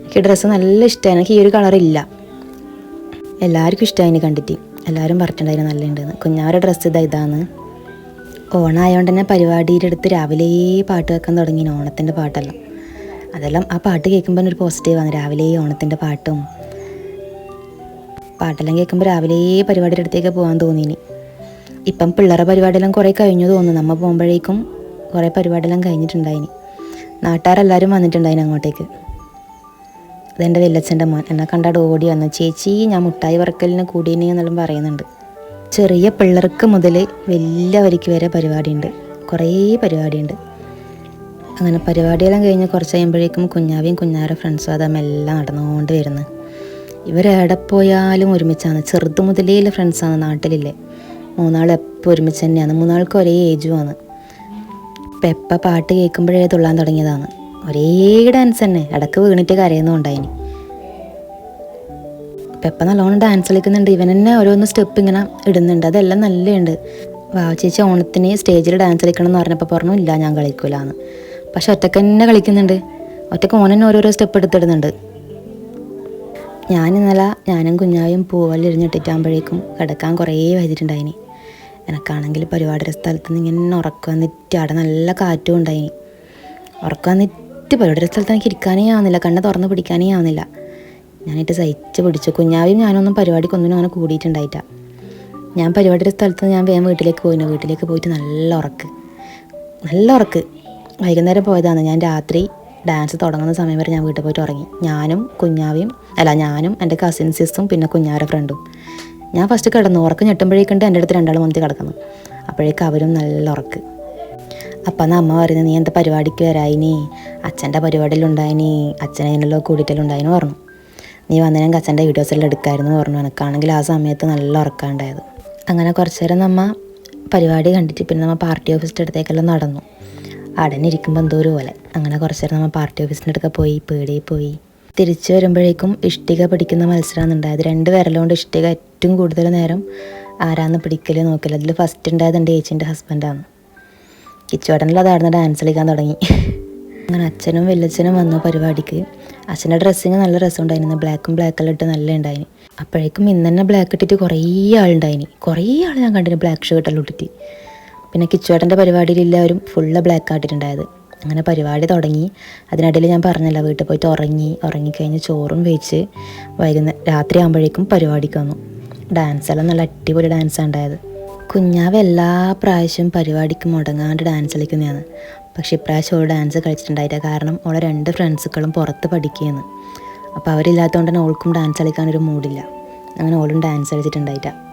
എനിക്ക് ഡ്രസ്സ് നല്ല ഇഷ്ടമായി എനിക്ക് ഈ ഒരു കളറില്ല എല്ലാവർക്കും ഇഷ്ടമായി കണ്ടിട്ട്. എല്ലാവരും പറഞ്ഞിട്ടുണ്ടായിരുന്നു നല്ല ഉണ്ടെന്ന് കുഞ്ഞാവരുടെ ഡ്രസ്സ് ഇതാ ഇതാണ്. ഓണായതുകൊണ്ട് തന്നെ പരിപാടിയുടെ അടുത്ത് രാവിലെ പാട്ട് വെക്കാൻ തുടങ്ങി ഓണത്തിന്റെ പാട്ടെല്ലാം. അതെല്ലാം ആ പാട്ട് കേൾക്കുമ്പോൾ ഒരു പോസിറ്റീവാണ് രാവിലെ ഓണത്തിന്റെ പാട്ടും പാട്ടെല്ലാം കേൾക്കുമ്പോൾ രാവിലെ പരിപാടിയുടെ അടുത്തേക്ക് പോകാൻ തോന്നിനി. ഇപ്പം പിള്ളേരുടെ പരിപാടിയെല്ലാം കുറേ കഴിഞ്ഞു തോന്നുന്നു. നമ്മൾ പോകുമ്പോഴേക്കും കുറേ പരിപാടിയെല്ലാം കഴിഞ്ഞിട്ടുണ്ടായിനി. നാട്ടുകാരെല്ലാവരും വന്നിട്ടുണ്ടായിന് അങ്ങോട്ടേക്ക്. അതെന്റെ വല്യച്ഛന്റെ മോൻ. എന്നെ കണ്ടാട് ഓടി വന്നു. ചേച്ചി ഞാൻ മുട്ടായി വറക്കലിന് കൂടിയനെ എന്നെല്ലാം പറയുന്നുണ്ട്. ചെറിയ പിള്ളേർക്ക് മുതൽ വലിയവർക്ക് വരെ പരിപാടിയുണ്ട്. കുറേ പരിപാടിയുണ്ട്. അങ്ങനെ പരിപാടിയെല്ലാം കഴിഞ്ഞ് കുറച്ച് കഴിയുമ്പോഴേക്കും കുഞ്ഞാവിയും കുഞ്ഞാരുടെ ഫ്രണ്ട്സും അതെല്ലാം നടന്നുകൊണ്ട് വരുന്നത് ഇവരെവിടെ പോയാലും ഒരുമിച്ചാണ്. ചെറുത് മുതലേ ഫ്രണ്ട്സാണ് നാട്ടിലില്ലേ. മൂന്നാൾ എപ്പോൾ ഒരുമിച്ച് തന്നെയാണ്. മൂന്നാൾക്ക് ഒരേ ഏജുമാണ് ഇപ്പം പെപ്പ പാട്ട് കേൾക്കുമ്പോഴേ തുള്ളാൻ തുടങ്ങിയതാണ്. ഒരേ ഡാൻസ് തന്നെ. ഇടയ്ക്ക് വീണിട്ട് കരയുന്നുണ്ടായിനി പെപ്പ നല്ലോണം ഡാൻസ് കളിക്കുന്നുണ്ട്. ഇവൻ തന്നെ ഓരോന്ന് സ്റ്റെപ്പ് ഇങ്ങനെ ഇടുന്നുണ്ട്. അതെല്ലാം നല്ലതുണ്ട് വാ ചേച്ചി ഓണത്തിന് സ്റ്റേജിൽ ഡാൻസ് കളിക്കണം എന്ന് പറഞ്ഞപ്പോൾ പറഞ്ഞു ഇല്ല ഞാൻ കളിക്കൂലെന്ന്. പക്ഷെ ഒറ്റയ്ക്ക് തന്നെ കളിക്കുന്നുണ്ട്. ഒറ്റയ്ക്ക് ഓൻ ഓരോരോ സ്റ്റെപ്പ് എടുത്തിടുന്നുണ്ട്. ഞാൻ ഇന്നലെ ഞാനും കുഞ്ഞായും പൂവല്ലിരിഞ്ഞിട്ടിട്ടാകുമ്പോഴേക്കും കിടക്കാൻ കുറേ വൈകിട്ടുണ്ടായിനി എനക്കാണെങ്കിൽ പരിപാടിയുടെ സ്ഥലത്ത് നിന്ന് ഇങ്ങനെ ഉറക്കം വന്നിട്ട് അവിടെ നല്ല കാറ്റും ഉണ്ടായിനി. ഉറക്കം വന്നിട്ട് പരിപാടിയുടെ സ്ഥലത്ത് എനിക്ക് ഇരിക്കാനേ ആവുന്നില്ല കണ്ണ് തുറന്ന് പിടിക്കാനേ ആവുന്നില്ല. ഞാനിട്ട് സഹിച്ച് പിടിച്ചു. കുഞ്ഞാവിയും ഞാനൊന്നും പരിപാടിക്കൊന്നിനും അങ്ങനെ കൂടിയിട്ടുണ്ടായിട്ടാ ഞാൻ പരിപാടിയുടെ സ്ഥലത്ത് ഞാൻ വേഗം വീട്ടിലേക്ക് പോയിരുന്നു വീട്ടിലേക്ക് പോയിട്ട് നല്ല ഉറക്ക്. നല്ല ഉറക്ക്. വൈകുന്നേരം പോയതാണ്. ഞാൻ രാത്രി ഡാൻസ് തുടങ്ങുന്ന സമയം വരെ ഞാൻ വീട്ടിൽ പോയിട്ട് ഉറങ്ങി. ഞാനും കുഞ്ഞാവിയും അല്ല ഞാനും എന്റെ കസിൻ സിസ്സും പിന്നെ കുഞ്ഞാരുടെ ഫ്രണ്ടും ഞാൻ ഫസ്റ്റ് കിടന്നു. ഉറക്കം ഞെട്ടുമ്പോഴേക്കുണ്ട് എന്റെ അടുത്ത് രണ്ടാളും മന്തി കിടക്കുന്നു. അപ്പോഴേക്കും അവരും നല്ല ഉറക്ക്. അപ്പം അമ്മ പറയുന്നത് നീ എന്താ പരിപാടിക്ക് വരായിനി? അച്ഛന്റെ പരിപാടിയിലുണ്ടായിനി അച്ഛനതിനുള്ള കൂടിയിട്ടെല്ലാം പറഞ്ഞു. നീ വന്നതിനും അച്ഛന്റെ വീഡിയോസെല്ലാം എടുക്കായിരുന്നു പറഞ്ഞു. എനിക്കാണെങ്കിൽ ആ സമയത്ത് നല്ല ഉറക്കാണ്ടായത് അങ്ങനെ കുറച്ച് നേരം നമ്മ പരിപാടി കണ്ടിട്ട് പിന്നെ നമ്മൾ പാർട്ടി ഓഫീസിന്റെ അടുത്തേക്കെല്ലാം നടന്നു. അടനെ ഇരിക്കുമ്പോൾ എന്തോ ഒരു പോലെ അങ്ങനെ കുറച്ച് നേരം നമ്മൾ പാർട്ടി ഓഫീസിന്റെ പോയി പേടിയിൽ പോയി. തിരിച്ചു വരുമ്പോഴേക്കും ഇഷ്ടിക പിടിക്കുന്ന മത്സരമാണ് ഉണ്ടായത്. രണ്ട് വിരലുകൊണ്ട് ഇഷ്ടിക ഏറ്റവും കൂടുതൽ നേരം ആരാന്ന് പിടിക്കൽ നോക്കൽ അതിൽ ഫസ്റ്റ് ഉണ്ടായത് എന്റെ ഏച്ചിന്റെ ഹസ്ബൻഡാണ് കിച്ചുവേട്ടനിൽ അതായിരുന്നു ഡാൻസ് കളിക്കാൻ തുടങ്ങി. അങ്ങനെ അച്ഛനും വല്യച്ഛനും വന്നു പരിപാടിക്ക്. അച്ഛന്റെ ഡ്രസ്സിങ് നല്ല രസമുണ്ടായിരുന്നു. ബ്ലാക്കും ബ്ലാക്കെല്ലാം ഇട്ട് നല്ല ഉണ്ടായിന്. അപ്പോഴേക്കും ഇന്ന് തന്നെ ബ്ലാക്ക് ഇട്ടിട്ട് കുറേ ആളുണ്ടായിന്. കുറേ ആൾ ഞാൻ കണ്ടിന്. ബ്ലാക്ക് ഷർട്ടെല്ലാം ഇട്ടിട്ട്. പിന്നെ കിച്ചുവേട്ടന്റെ പരിപാടിയിൽ എല്ലാവരും ഫുള്ള് ബ്ലാക്ക് ആട്ടിട്ടുണ്ടായത് അങ്ങനെ പരിപാടി തുടങ്ങി. അതിനിടയിൽ ഞാൻ പറഞ്ഞല്ലോ വീട്ടിൽ പോയിട്ട് ഉറങ്ങി ഉറങ്ങിക്കഴിഞ്ഞ് ചോറും വെച്ച് വൈകുന്നേരം രാത്രി ആകുമ്പോഴേക്കും പരിപാടിക്ക് വന്നു. ഡാൻസ് എല്ലാം നല്ല അടിപൊളി ഡാൻസാണ് ഉണ്ടായത്. കുഞ്ഞാവ് എല്ലാ പ്രാവശ്യവും പരിപാടിക്ക് മുടങ്ങാണ്ട് ഡാൻസ് കളിക്കുന്നതാണ്. പക്ഷേ ഇപ്രാവശ്യം ഓൾ ഡാൻസ് കളിച്ചിട്ടുണ്ടായില്ല. കാരണം ഓളെ രണ്ട് ഫ്രണ്ട്സുകളും പുറത്ത് പഠിക്കുകയാണ്. അപ്പോൾ അവരില്ലാത്തതുകൊണ്ട് തന്നെ ഓൾക്കും ഡാൻസ് കളിക്കാനൊരു മൂഡില്ല അങ്ങനെ ഓളും ഡാൻസ് കളിച്ചിട്ടുണ്ടായിട്ട.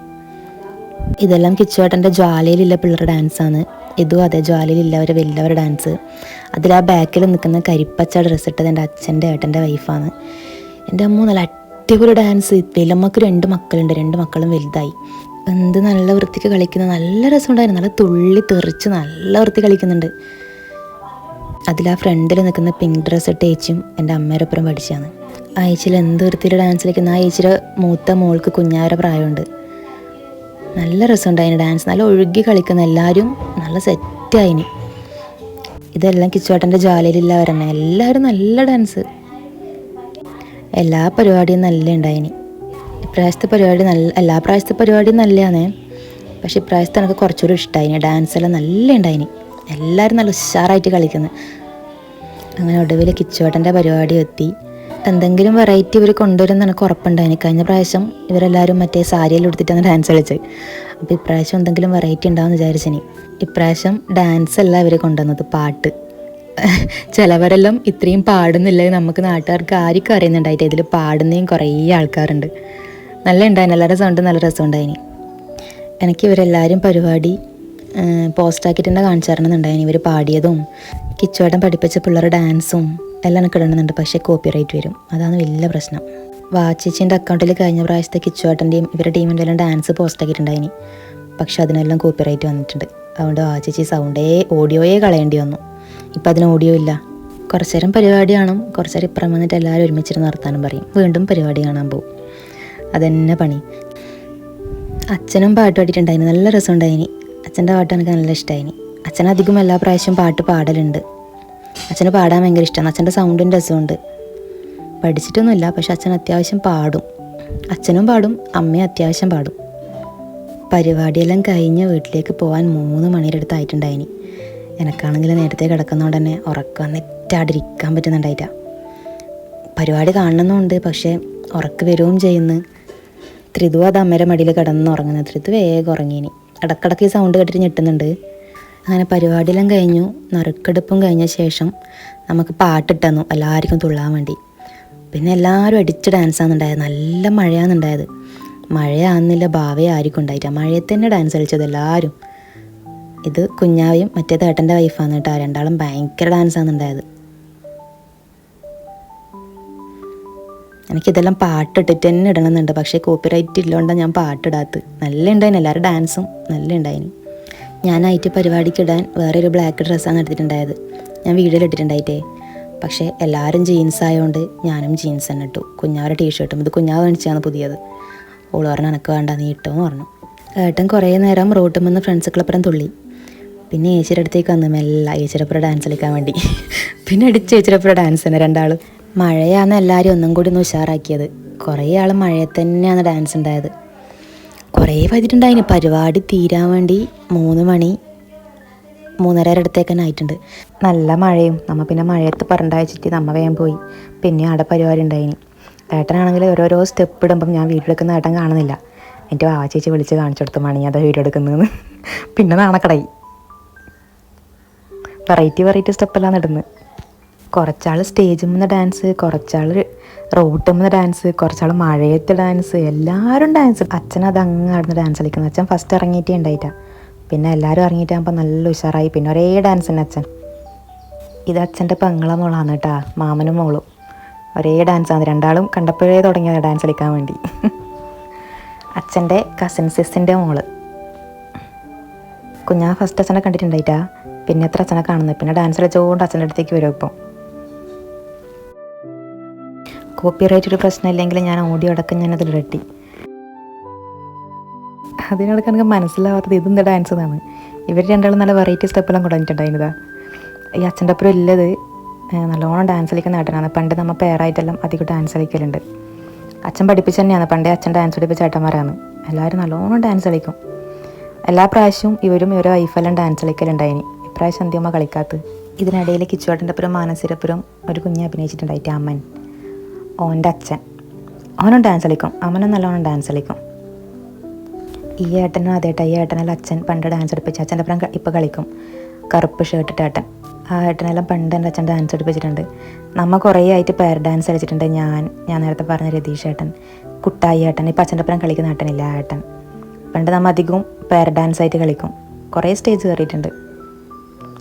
ഇതെല്ലാം കിച്ചുവേട്ടന്റെ ജ്വാലയിലുള്ള പിള്ളേരുടെ ഡാൻസാണ്. ഇതും അതെ ജ്വാലയിലില്ല അവരെ വലിയവരുടെ ഡാൻസ്. അതിൽ ആ ബാക്കിൽ നിൽക്കുന്ന കരിപ്പച്ച ഡ്രസ്സ് ഇട്ടത് എന്റെ അച്ഛന്റെ ഏട്ടന്റെ വൈഫാണ് എന്റെ അമ്മ നല്ല അടിപൊളി ഡാൻസ്. വിലമ്മക്ക് രണ്ട് മക്കളുണ്ട് രണ്ട് മക്കളും വലുതായി. എന്ത് നല്ല വൃത്തിക്ക് കളിക്കുന്ന നല്ല രസമുണ്ടായിരുന്നു. നല്ല തുള്ളി തെറിച്ച് നല്ല വൃത്തി കളിക്കുന്നുണ്ട്. അതിൽ ആ ഫ്രണ്ടിൽ നിൽക്കുന്ന പിങ്ക് ഡ്രസ്സ് ഇട്ട് ഏച്ചിയും എന്റെ അമ്മയുടെ ഒപ്പം പഠിച്ചാണ് ആ ഏച്ചിയിൽ എന്ത് വൃത്തിയുടെ ഡാൻസ് കളിക്കുന്ന? ആ ഏച്ചിയുടെ മൂത്ത മോൾക്ക് കുഞ്ഞാരുടെ പ്രായമുണ്ട്. നല്ല രസമുണ്ടായിന് ഡാൻസ് നല്ല ഒഴുകി കളിക്കുന്ന എല്ലാവരും നല്ല സെറ്റായിന് ഇതെല്ലാം കിച്ചുവേട്ടന്റെ ജാലയിലില്ലവർ തന്നെ എല്ലാവരും നല്ല ഡാൻസ് എല്ലാ പരിപാടിയും നല്ല ഉണ്ടായിന് ഇപ്രാവശ്യത്തെ പരിപാടി നല്ല എല്ലാ പ്രാവശ്യത്തെ പരിപാടിയും നല്ലതാണ് പക്ഷെ ഇപ്രാവശ്യത്തെ എനിക്ക് കുറച്ചുകൂടി ഇഷ്ടമായിന് ഡാൻസ് എല്ലാം നല്ല ഉണ്ടായിന് എല്ലാവരും നല്ല ഉഷാറായിട്ട് കളിക്കുന്നത് അങ്ങനെ ഒടുവിൽ കിച്ചുവേട്ടന്റെ പരിപാടി എത്തി. എന്തെങ്കിലും വെറൈറ്റി ഇവർ കൊണ്ടുവരുമെന്ന് എനിക്ക് ഉറപ്പുണ്ടായിന് കഴിഞ്ഞ പ്രാവശ്യം ഇവരെല്ലാവരും മറ്റേ സാരിയെല്ലാം എടുത്തിട്ടാണ് ഡാൻസ് കളിച്ചത്. അപ്പോൾ ഇപ്രാവശ്യം എന്തെങ്കിലും വെറൈറ്റി ഉണ്ടാവുമെന്ന് വിചാരിച്ചിനി ഇപ്രാവശ്യം ഡാൻസ് അല്ല ഇവർ കൊണ്ടുവന്നത് പാട്ട്. ചിലവരെല്ലാം ഇത്രയും പാടുന്നില്ല നമുക്ക് നാട്ടുകാർക്ക് ആർക്കും അറിയുന്നുണ്ടായിട്ട് ഇതിൽ പാടുന്നതും കുറേ ആൾക്കാരുണ്ട്. നല്ല ഉണ്ടായിന് എല്ലാവരുടെ സൗണ്ട് നല്ല രസം ഉണ്ടായിനി. എനിക്ക് ഇവരെല്ലാവരും പരിപാടി പോസ്റ്റാക്കിയിട്ട് തന്നെ കാണിച്ചു തരണമെന്നുണ്ടായിന്. ഇവർ പാടിയതും കിച്ചുവേട്ടൻ പഠിപ്പിച്ച പിള്ളേരുടെ ഡാൻസും എല്ലാം എനിക്ക് ഇടണമെന്നുണ്ട്. പക്ഷേ കോപ്പി റൈറ്റ് വരും. അതാണ് വലിയ പ്രശ്നം. വാച്ചിച്ചിന്റെ അക്കൗണ്ടിൽ കഴിഞ്ഞ പ്രാവശ്യത്തെ കിച്ചുവേട്ടന്റെയും ഇവരുടെ ടീമിന്റെ എല്ലാം ഡാൻസ് പോസ്റ്റാക്കിയിട്ടുണ്ടായിനി പക്ഷേ അതിനെല്ലാം കോപ്പി റൈറ്റ് വന്നിട്ടുണ്ട്. അതുകൊണ്ട് വാച്ചിച്ചി സൗണ്ടേ ഓഡിയോയെ കളയേണ്ടി വന്നു. ഇപ്പം അതിന് ഓഡിയോ ഇല്ല. കുറച്ച് നേരം പരിപാടി കാണും. കുറച്ച് നേരം ഇപ്പുറം വന്നിട്ട് എല്ലാവരും ഒരുമിച്ചിരുന്ന് നടത്താനും പറയും. വീണ്ടും പരിപാടി കാണാൻ പോകും. അതെന്നെ പണി. അച്ഛനും പാട്ട് പാടിയിട്ടുണ്ടായിന്. നല്ല രസമുണ്ടായിനി. അച്ഛന്റെ പാട്ട് എനിക്ക് നല്ല ഇഷ്ടമായിനി അച്ഛൻ അധികം എല്ലാ പ്രാവശ്യവും പാട്ട് പാടലുണ്ട്. അച്ഛന് പാടാൻ ഭയങ്കര ഇഷ്ടമാണ് അച്ഛന്റെ സൗണ്ടിന്റെ രസമുണ്ട്. പഠിച്ചിട്ടൊന്നുമില്ല പക്ഷെ അച്ഛൻ അത്യാവശ്യം പാടും. അച്ഛനും പാടും അമ്മയും അത്യാവശ്യം പാടും. പരിപാടിയെല്ലാം കഴിഞ്ഞ് വീട്ടിലേക്ക് പോകാൻ മൂന്ന് മണിയുടെ അടുത്തായിട്ടുണ്ടായിനി എനക്കാണെങ്കിൽ നേരത്തെ കിടക്കുന്നതുകൊണ്ട് തന്നെ ഉറക്കം നെറ്റാടിരിക്കാൻ പറ്റുന്നുണ്ടായിട്ട. പരിപാടി കാണണമെന്നുണ്ട് പക്ഷേ ഉറക്ക് വരികയും ചെയ്യുന്നു. ത്രിതു അത് അമ്മയുടെ മടിയിൽ കിടന്ന് ഉറങ്ങുന്നത് ത്രിതു വേഗം ഉറങ്ങിയിനി ഇടക്കിടക്ക് ഈ സൗണ്ട് കേട്ടിട്ട് ഞെട്ടുന്നുണ്ട്. അങ്ങനെ പരിപാടിയെല്ലാം കഴിഞ്ഞു. നറുക്കെടുപ്പും കഴിഞ്ഞ ശേഷം നമുക്ക് പാട്ടിട്ടന്നു എല്ലാവർക്കും തുള്ളാൻ വേണ്ടി. പിന്നെ എല്ലാവരും അടിച്ച് ഡാൻസാണ് ഉണ്ടായത്. നല്ല മഴയാണ് ഉണ്ടായത്. ഭാവയെ ആർക്കും ഉണ്ടായിട്ടില്ല മഴയത്ത് തന്നെ ഡാൻസ് കളിച്ചത് എല്ലാവരും. ഇത് കുഞ്ഞാവയും മറ്റേ തേട്ടന്റെ വൈഫാണ് കേട്ടോ. രണ്ടാളും ഭയങ്കര ഡാൻസാണ് ഉണ്ടായത്. എനിക്കിതെല്ലാം പാട്ടിട്ടിട്ട് തന്നെ ഇടണമെന്നുണ്ട്. പക്ഷേ കോപ്പിറൈറ്റ് ഇല്ലോണ്ടാണ് ഞാൻ പാട്ടിടാത്തത് നല്ല ഉണ്ടായിന്. എല്ലാവരും ഡാൻസും നല്ല ഉണ്ടായിന്. ഞാനായിട്ട് പരിപാടിക്ക് ഇടാൻ വേറൊരു ബ്ലാക്ക് ഡ്രസ്സാണ് എടുത്തിട്ടുണ്ടായത്. ഞാൻ വീഡിയോയിൽ ഇട്ടിട്ടുണ്ടായിട്ടേ. പക്ഷേ എല്ലാവരും ജീൻസ് ആയതുകൊണ്ട് ഞാനും ജീൻസ് തന്നെ ഇട്ടു. കുഞ്ഞാവരുടെ ടീഷർട്ടും ഇത് കുഞ്ഞാവ് കാണിച്ചാണ് പുതിയത്. ഓൾ പറഞ്ഞു എനക്ക് വേണ്ട നീ ഇട്ടോന്ന് പറഞ്ഞു. ഏട്ടൻ കുറേ നേരം റോട്ടിൽ നിന്ന് ഫ്രണ്ട്സുകളപ്പുറം തുള്ളി. പിന്നെ ഏച്ചിയുടെ അടുത്തേക്ക് വന്നു മെല്ലെ ഏച്ചിരപ്പുറ ഡാൻസ് കളിക്കാൻ വേണ്ടി. പിന്നെ അടിച്ച് ഏച്ചിരപ്പുറ ഡാൻസ് തന്നെ രണ്ടാളും. മഴയാണ് എല്ലാവരും ഒന്നും കൂടി ഒന്ന് ഉഷാറാക്കിയത്. കുറേ ആൾ മഴയെ തന്നെയാണ് ഡാൻസ് ഉണ്ടായത്. കുറേ പതിട്ടുണ്ടായിന് പരിപാടി തീരാൻ വേണ്ടി മൂന്ന് മണി മൂന്നര അടുത്തേക്കാൻ ആയിട്ടുണ്ട്. നല്ല മഴയും. നമ്മ പിന്നെ മഴയത്ത് പറഞ്ഞയച്ചിട്ട് നമ്മ വേഗം പോയി. പിന്നെ അവിടെ പരിപാടി ഉണ്ടായിന്. ഏട്ടനാണെങ്കിൽ ഓരോരോ സ്റ്റെപ്പ് ഇടുമ്പം ഞാൻ വീഡിയോ എടുക്കുന്ന ഏട്ടൻ കാണുന്നില്ല. എന്റെ വാവ ചേച്ചി വിളിച്ച് കാണിച്ചു കൊടുത്തു മണി അതാ വീഡിയോ എടുക്കുന്നതെന്ന്. പിന്നെ നാണക്കടായി. വെറൈറ്റി വെറൈറ്റി സ്റ്റെപ്പെല്ലാം ഇടുന്നത്. കുറച്ചാൾ സ്റ്റേജിൽ നിന്ന് ഡാൻസ് കുറച്ചാൾ നിന്ന് ഡാൻസ് കുറച്ചാൾ മഴയത്ത് ഡാൻസ് എല്ലാവരും ഡാൻസ് അച്ഛൻ അത് അങ്ങ് അവിടുന്ന് ഡാൻസ് കളിക്കുന്നത് അച്ഛൻ ഫസ്റ്റ് ഇറങ്ങിയിട്ടേ ഉണ്ടായിട്ടാണ് പിന്നെ എല്ലാവരും ഇറങ്ങിയിട്ടാകുമ്പോൾ നല്ല ഉഷാറായി. പിന്നെ ഒരേ ഡാൻസ് തന്നെ അച്ഛൻ. ഇത് അച്ഛന്റെ പെങ്ങളെ മോളാണ് കേട്ടാ മാമനും മോളും. ഒരേ ഡാൻസാണ് രണ്ടാളും കണ്ടപ്പോഴേ തുടങ്ങിയത് ഡാൻസ് കളിക്കാൻ വേണ്ടി. അച്ഛന്റെ കസിൻ സിസിന്റെ മോൾ. കുഞ്ഞാ ഫസ്റ്റ് അച്ഛനെ കണ്ടിട്ടുണ്ടായിട്ടാ? പിന്നെ എത്ര അച്ഛനെ കാണുന്നത് പിന്നെ ഡാൻസ് കളിച്ചുകൊണ്ട് അച്ഛന്റെ അടുത്തേക്ക് വരും ഇപ്പം. കോപ്പി റൈറ്റ് ഒരു പ്രശ്നമില്ലെങ്കിൽ ഞാൻ ഓഡിയോ അടക്കം ഞാനതിൽ റെഡി അതിനോടൊക്കെ എനിക്ക് മനസ്സിലാവാത്തത് ഇതെന്താ ഡാൻസ് എന്നാണ് ഇവർ രണ്ടാളും നല്ല വെറൈറ്റി സ്റ്റെപ്പെല്ലാം കൊണ്ടുവന്നിട്ടുണ്ടായിരുന്നതാ. ഈ അച്ഛന്റെ അപ്പുറം ഇല്ലത് നല്ലോണം ഡാൻസ് കളിക്കുന്ന ഏട്ടനാണ്. പണ്ട് നമ്മൾ പേരായിട്ടെല്ലാം അധികം ഡാൻസ് കളിക്കലുണ്ട്. അച്ഛൻ പഠിപ്പിച്ച് തന്നെയാണ്. പണ്ടേ അച്ഛൻ ഡാൻസ് പഠിപ്പിച്ച ഏട്ടന്മാരാണ്. എല്ലാവരും നല്ലോണം ഡാൻസ് കളിക്കും. എല്ലാ പ്രാവശ്യവും ഇവരും ഇവരെ വൈഫെല്ലാം ഡാൻസ് കളിക്കലുണ്ടായിനി. ഇപ്രാവശ്യം എന്തിയമ്മ കളിക്കാത്തത്? ഇതിനിടയിൽ കിച്ചുവാട്ടന്റെ അപ്പുറം മാനസിരപ്പുറം ഒരു കുഞ്ഞെ അഭിനയിച്ചിട്ടുണ്ടായിട്ട് അമ്മൻ ഓന്റെ അച്ഛൻ. അവനും ഡാൻസ് കളിക്കും. അവനും നല്ലോണം ഡാൻസ് കളിക്കും. ഈ ഏട്ടനും അതേട്ട ഈ ഏട്ടനെല്ലാം അച്ഛൻ പണ്ട് ഡാൻസ് എടുപ്പിച്ച അച്ഛന്റെ അപ്പുറം ഇപ്പോൾ കളിക്കും. കറുപ്പ് ഷർട്ടിട്ട് ഏട്ടൻ. ആ ഏട്ടനെല്ലാം പണ്ട് എന്റെ അച്ഛൻ ഡാൻസ് എടുപ്പിച്ചിട്ടുണ്ട് നമ്മ കുറേ ആയിട്ട് പേർ ഡാൻസ് കളിച്ചിട്ടുണ്ട്. ഞാൻ ഞാൻ നേരത്തെ പറഞ്ഞ രതീഷ് ഏട്ടൻ കുട്ടായി ഏട്ടൻ ഇപ്പം അച്ഛന്റെ അപ്പുറം കളിക്കുന്ന ഏട്ടനില്ല ഏട്ടൻ. പണ്ട് നമ്മൾ അധികവും പേർ ഡാൻസ് ആയിട്ട് കളിക്കും. കുറേ സ്റ്റേജ് കയറിയിട്ടുണ്ട്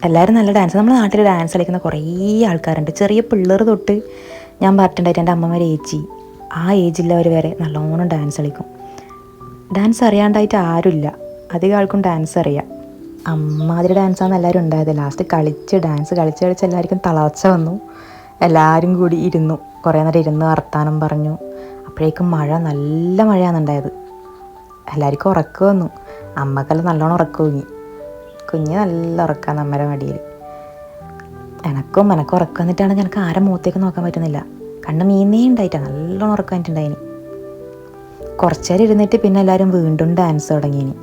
എല്ലാവരും നല്ല ഡാൻസ് നമ്മുടെ നാട്ടിൽ ഡാൻസ് കളിക്കുന്ന കുറേ ആൾക്കാരുണ്ട്. ചെറിയ പിള്ളേർ തൊട്ട് ഞാൻ പറഞ്ഞിട്ടുണ്ടായിട്ട് എന്റെ അമ്മമാരെ ഏച്ചി. ആ ഏജിലുള്ളവർ വരെ നല്ലോണം ഡാൻസ് കളിക്കും. ഡാൻസ് അറിയാണ്ടായിട്ട് ആരുമില്ല. അധികം ആൾക്കും ഡാൻസ് അറിയാം. അമ്മാതിരി ഡാൻസാണ് എല്ലാവരും ഉണ്ടായത്. ലാസ്റ്റ് കളിച്ച് ഡാൻസ് കളിച്ച് കളിച്ച് എല്ലാവർക്കും തളർച്ച വന്നു. എല്ലാവരും കൂടി ഇരുന്നു. കുറേ നേരം ഇരുന്ന് വർത്താനം പറഞ്ഞു. അപ്പോഴേക്കും മഴ നല്ല മഴയാണ് ഉണ്ടായത്. എല്ലാവർക്കും ഉറക്കം വന്നു. അമ്മക്കെല്ലാം നല്ലോണം ഉറക്കം കുഞ്ഞ് നല്ല ഉറക്കാന്ന് അമ്മയുടെ മടിയിൽ എനക്കും എനക്ക് ഉറക്കം വന്നിട്ടാണെങ്കിൽ എനിക്ക് ആരെ മുഖത്തേക്ക് നോക്കാൻ പറ്റുന്നില്ല. കണ്ണ് മീനേ ഉണ്ടായിട്ടാ നല്ലോണം ഉറക്കം വന്നിട്ടുണ്ടായിനി. കുറച്ച് നേരം ഇരുന്നിട്ട് പിന്നെ എല്ലാവരും വീണ്ടും ഡാൻസ് തുടങ്ങിയിനി.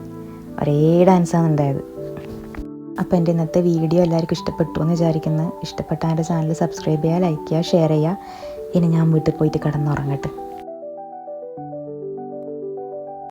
ഒരേ ഡാൻസാണ് ഉണ്ടായത്. അപ്പോൾ എന്റെ ഇന്നത്തെ വീഡിയോ എല്ലാവർക്കും ഇഷ്ടപ്പെട്ടു എന്ന് വിചാരിക്കുന്നു. ഇഷ്ടപ്പെട്ട എന്റെ ചാനൽ സബ്സ്ക്രൈബ് ചെയ്യുക ലൈക്ക് ചെയ്യുക ഷെയർ ചെയ്യുക. ഇനി ഞാൻ വീട്ടിൽ പോയിട്ട് കിടന്നുറങ്ങട്ടെ.